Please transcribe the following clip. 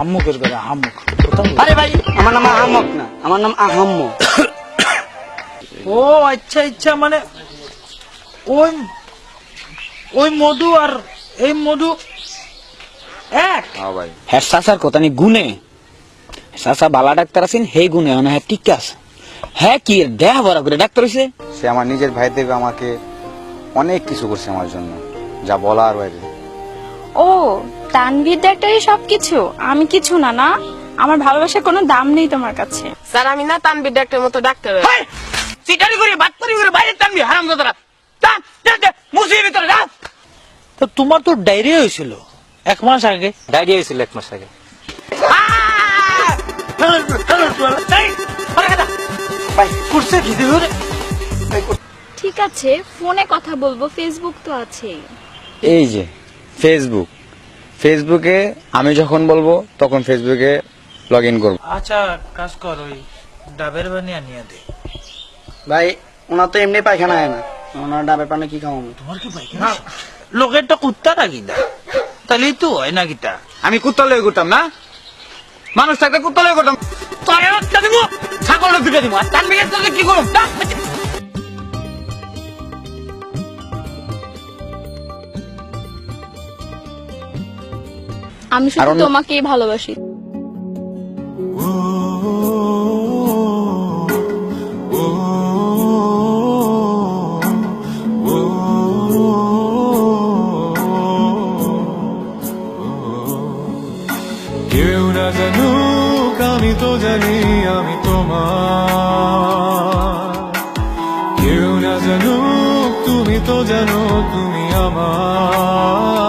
আহাম্মকের করে আহাম্মক কথা বল। আরে ভাই আমার নাম আহমক না আমার নাম আহাম্ম। ও আচ্ছা আচ্ছা মানে ওই ওই মধু আর এই মধু এক? হ্যাঁ ভাই। হ্যাঁ চাচার কথা নি গুনে চাচা বালা ডাক্তার আছেন সেই গুনে মানে হ্যাঁ ঠিক আছে। হ্যাঁ কি দেহ বড় করে ডাক্তার হইছে? সে আমার নিজের ভাই দেবে আমাকে অনেক কিছু করছে আমার জন্য যা বলার বাইরে। ও তানভীর ডাক্তারই সবকিছু? আমি কিছু না না? আমার ভালোবাসার কোনো দাম নেই তোমার কাছে। স্যার আমি না তানবির ডাক্তার মতো ডাক্তার। চিটারি করে বাটপারি করে বাইরে টানবি হারাম দাদারা মুসির ভিতরে যাও তো তোমার তো ডায়রিয়া হয়েছিল এক মাস আগে। ডায়রিয়া হয়েছিল এক মাস আগে? ঠিক আছে ফোনে কথা বলব ফেসবুক তো আছেই। এই যে ফেসবুক ফেসবুকে আমি যখন বলব তখন ফেসবুকে লগ ইন করব। আচ্ছা কাজ কর ওই ডাবের বানিয়ে নিয়ে দে। ভাই ওনার তো এমনি পায়খানা হয় না। ওনার ডাবের পানে কি খাওয়াবো? তোমার কি পায়খানা? লোকের তো কুত্তা না। কিনা তাহলেই তো হয় না কিটা? আমি কুত্তা লয়ে করতাম না? মানুষ থাকতে কুত্তা লয়ে করতাম তোরে ছাগল দুটো দিব। আর তানবিরের সাথে কি করব? আমি শুধু তোমাকেই ভালোবাসি। কেউ না জানুক আমি তো জানি আমি তোমার। কেউ না জানুক তুমি তো জানো তুমি আমার।